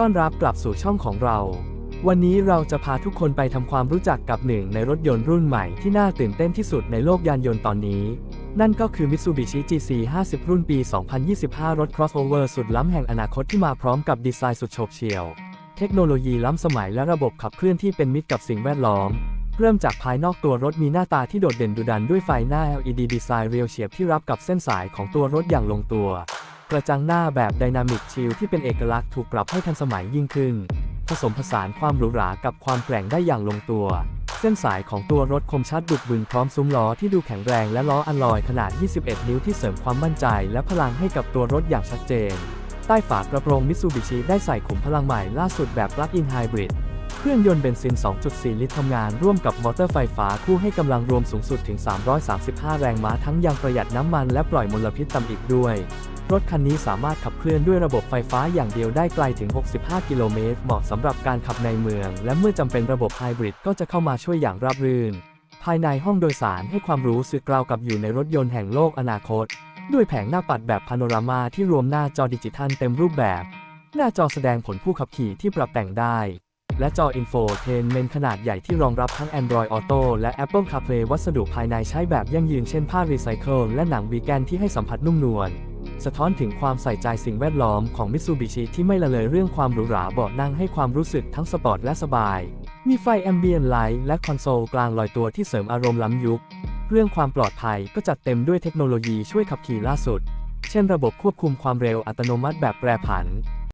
ต้อนรับกลับสู่ช่องของเรา วันนี้เราจะพาทุกคนไปทำความรู้จักกับหนึ่งในรถยนต์รุ่นใหม่ที่น่าตื่นเต้นที่สุดในโลกยานยนต์ตอนนี้ นั่นก็คือ Mitsubishi GC 50 รุ่นปี 2025 รถ crossover สุดล้ำแห่งอนาคตที่มาพร้อมกับดีไซน์สุดโฉบเฉี่ยว เทคโนโลยีล้ำสมัยและระบบขับเคลื่อนที่เป็นมิตรกับสิ่งแวดล้อม เริ่มจากภายนอกตัวรถมีหน้าตาที่โดดเด่นดุดันด้วยไฟหน้า LED ดีไซน์เรียวเฉียบที่รับกับเส้นสายของตัวรถอย่างลงตัว กระจังหน้าแบบไดนามิกชิลที่เป็นเอกลักษณ์ถูกปรับให้ทันสมัยยิ่งขึ้น ผสมผสานความหรูหรากับความแกร่งได้อย่างลงตัว เส้นสายของตัวรถคมชัดดุกบึนพร้อมซุ้มล้อที่ดูแข็งแรงและล้ออัลลอยขนาด 21 นิ้วที่เสริมความมั่นใจและพลังให้กับตัวรถอย่างชัดเจน ใต้ฝากระโปรงมิตซูบิชิได้ใส่ขุมพลังใหม่ล่าสุดแบบ Plug-in Hybrid เครื่องยนต์เบนซิน 2.4 ลิตรทำงานร่วมกับมอเตอร์ไฟฟ้าคู่ให้กำลังรวมสูงสุดถึง 335 แรงม้าทั้งยังประหยัดน้ำมันและปล่อยมลพิษต่ำอีกด้วย รถคันนี้สามารถขับเคลื่อนด้วยระบบไฟฟ้าอย่างเดียวได้ไกลถึง 65 กิโลเมตร เหมาะสำหรับการขับในเมือง และเมื่อจำเป็นระบบไฮบริดก็จะเข้ามาช่วยอย่างราบรื่น ภายในห้องโดยสารให้ความรู้สึกราวกับอยู่ในรถยนต์แห่งโลกอนาคต ด้วยแผงหน้าปัดแบบพาโนรามาที่รวมหน้าจอดิจิทัลเต็มรูปแบบ หน้าจอแสดงผลผู้ขับขี่ที่ปรับแต่งได้ และจออินโฟเทนเมนขนาดใหญ่ที่รองรับทั้ง Android Auto และ Apple CarPlay วัสดุภายในใช้แบบยั่งยืนเช่นผ้ารีไซเคิลและหนังวีแกนที่ให้สัมผัสนุ่มนวล สะท้อนถึงความใส่ใจสิ่งแวดล้อมของมิตซูบิชิที่ไม่ละเลยเรื่องความหรูหราเบาะนั่งให้ความรู้สึกทั้งสปอร์ตและสบาย มีไฟแอมเบียนไลท์และคอนโซลกลางลอยตัวที่เสริมอารมณ์ล้ำยุค เรื่องความปลอดภัยก็จัดเต็มด้วยเทคโนโลยีช่วยขับขี่ล่าสุด เช่นระบบควบคุมความเร็วอัตโนมัติแบบแปรผัน